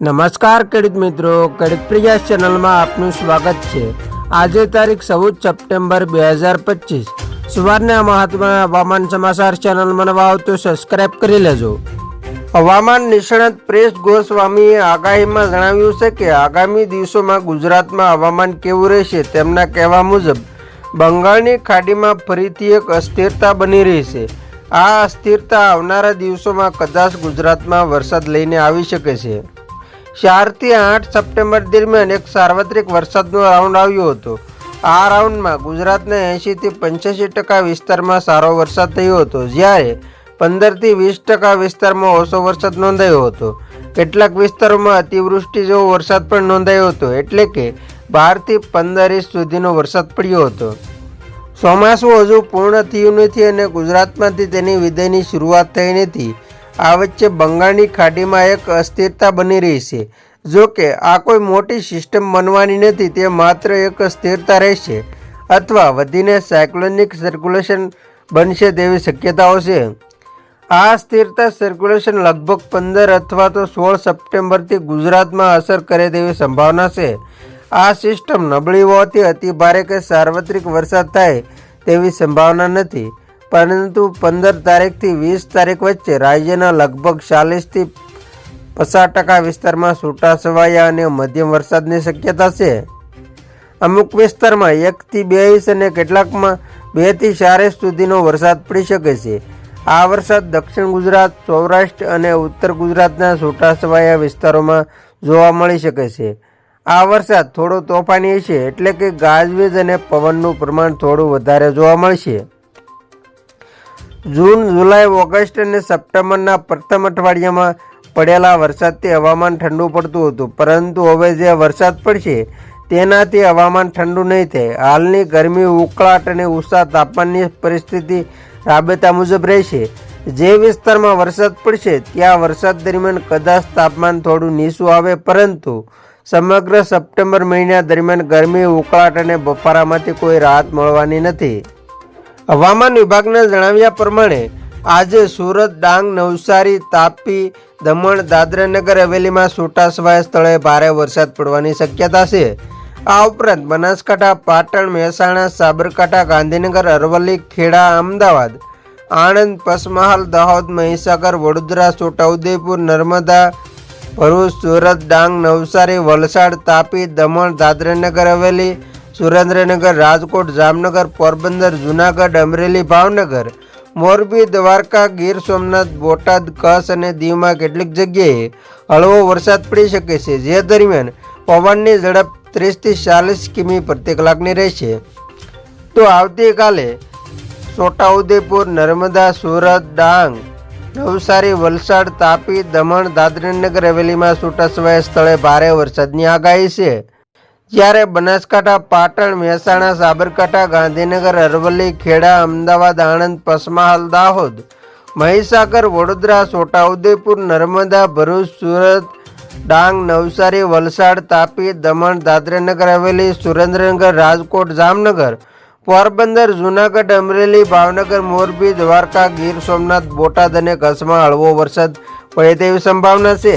નમસ્કાર ખેડૂત મિત્રો, ખેડૂત પ્રયાસ ચેનલમાં આપનું સ્વાગત છે. આજે તારીખ ચૌદ સપ્ટેમ્બર બે હજાર પચીસ. સવારના મહાત્મા હવામાન સમાચાર ચેનલમાં નવા તો સબસ્ક્રાઇબ કરી લેજો. હવામાન નિષ્ણાત પ્રેસ ગોસ્વામીએ આગાહીમાં જણાવ્યું છે કે આગામી દિવસોમાં ગુજરાતમાં હવામાન કેવું રહેશે તેમના કહેવા મુજબ, બંગાળની ખાડીમાં ફરીથી એક અસ્થિરતા બની રહી છે આ અસ્થિરતા આવનારા દિવસોમાં કદાચ ગુજરાતમાં વરસાદ લઈને આવી શકે છે. ચારથી આઠ સપ્ટેમ્બર દરમિયાન એક સાર્વત્રિક વરસાદનો રાઉન્ડ આવ્યો હતો. આ રાઉન્ડમાં ગુજરાતના એંશીથી પંચ્યાસી ટકા વિસ્તારમાં સારો વરસાદ થયો હતો, જ્યારે પંદરથી વીસ ટકા વિસ્તારમાં ઓછો વરસાદ નોંધાયો હતો. કેટલાક વિસ્તારોમાં અતિવૃષ્ટિ જેવો વરસાદ પણ નોંધાયો હતો, એટલે કે બારથી પંદર ઇંચ સુધીનો વરસાદ પડ્યો હતો. ચોમાસું હજુ પૂર્ણ થયું નથી અને ગુજરાતમાંથી તેની વિદાયની શરૂઆત થઈ નથી. આ વચ્ચે બંગાળની ખાડીમાં એક અસ્થિરતા બની રહી છે. જો કે, આ કોઈ મોટી સિસ્ટમ બનવાની નથી, તે માત્ર એક સ્થિરતા રહેશે અથવા વધીને સાયક્લોનિક સર્ક્યુલેશન બનશે તેવી શક્યતાઓ છે. આ સ્થિરતા સર્ક્યુલેશન લગભગ પંદર અથવા તો સોળ સપ્ટેમ્બરથી ગુજરાતમાં અસર કરે તેવી સંભાવના છે. આ સિસ્ટમ નબળી હોવાથી અતિભારે કે સાર્વત્રિક વરસાદ થાય તેવી સંભાવના નથી. પરંતુ પંદર તારીખથી વીસ તારીખ વચ્ચે રાજ્યના લગભગ ચાલીસથી પચાસ ટકા વિસ્તારમાં છૂટાછવાયા અને મધ્યમ વરસાદની શક્યતા છે. અમુક વિસ્તારમાં એકથી બે ઇંચ અને કેટલાકમાં બેથી ચાર ઇંચ સુધીનો વરસાદ પડી શકે છે. આ વરસાદ દક્ષિણ ગુજરાત, સૌરાષ્ટ્ર અને ઉત્તર ગુજરાતના છૂટાછવાયા વિસ્તારોમાં જોવા મળી શકે છે. આ વરસાદ થોડો તોફાની છે એટલે કે ગાજવીજ અને પવનનું પ્રમાણ થોડું વધારે જોવા મળશે. જૂન, જુલાઈ, ઓગસ્ટ અને સપ્ટેમ્બરના પ્રથમ અઠવાડિયામાં પડેલા વરસાદથી હવામાન ઠંડુ પડતું હતું. પરંતુ હવે જે વરસાદ પડશે, તેનાથી હવામાન ઠંડુ નહીં થાય. હાલની ગરમી, ઉકળાટ અને ઉષા તાપમાનની પરિસ્થિતિ રાબેતા મુજબ રહેશે. જે વિસ્તારમાં વરસાદ પડશે, ત્યાં વરસાદ દરમિયાન કદાચ તાપમાન થોડું નીચું આવે, પરંતુ સમગ્ર સપ્ટેમ્બર મહિના દરમિયાન ગરમી, ઉકળાટ અને બફારામાંથી કોઈ રાહત મળવાની નથી. હવામાન વિભાગના જણાવ્યા પ્રમાણે આજે સુરત, ડાંગ, નવસારી, તાપી, દમણ, દાદરાનગર હવેલીમાં છૂટાછવાયા સ્થળે ભારે વરસાદ પડવાની શક્યતા છે. આ ઉપરાંત બનાસકાંઠા, પાટણ, મહેસાણા, સાબરકાંઠા, ગાંધીનગર, અરવલ્લી, ખેડા, અમદાવાદ, આણંદ, પસમહાલ, દાહોદ, મહીસાગર, વડોદરા, છોટાઉદેપુર, નર્મદા, ભરૂચ, સુરત, ડાંગ, નવસારી, વલસાડ, તાપી, દમણ, દાદરાનગર હવેલી સુરેન્દ્રનગર, રાજકોટ, જામનગર, પોરબંદર, જુનાગઢ, અમરેલી, ભાવનગર, મોરબી, દ્વારકા, ગીર, સોમનાથ, બોટાદ, કચ્છ અને દીવમાં કેટલીક જગ્યાએ હળવો વરસાદ પડી શકે છે, જે દરમિયાન પવનની ઝડપ ત્રીસથી ચાલીસ કિમી પ્રતિ કલાકની રહેશે. તો આવતીકાલે છોટાઉદેપુર, નર્મદા, સુરત, ડાંગ, નવસારી, વલસાડ, તાપી, દમણ દાદરીનગર હવેલીમાં છૂટાછવાયા સ્થળે ભારે વરસાદની આગાહી છે. જ્યારે બનાસકાંઠા, પાટણ, મહેસાણા, સાબરકાંઠા, ગાંધીનગર, અરવલ્લી, ખેડા, અમદાવાદ, આણંદ પંચમહાલ દાહોદ, મહીસાગર, વડોદરા, છોટાઉદેપુર, નર્મદા, ભરૂચ, સુરત, ડાંગ, નવસારી, વલસાડ, તાપી, દમણ, દાદરાનગર, હવેલી, સુરેન્દ્રનગર, રાજકોટ, જામનગર, પોરબંદર, જુનાગઢ, અમરેલી, ભાવનગર, મોરબી, દ્વારકા, ગીર સોમનાથ, બોટાદ અને કચ્છમાં હળવો વરસાદ પડે તેવી સંભાવના છે.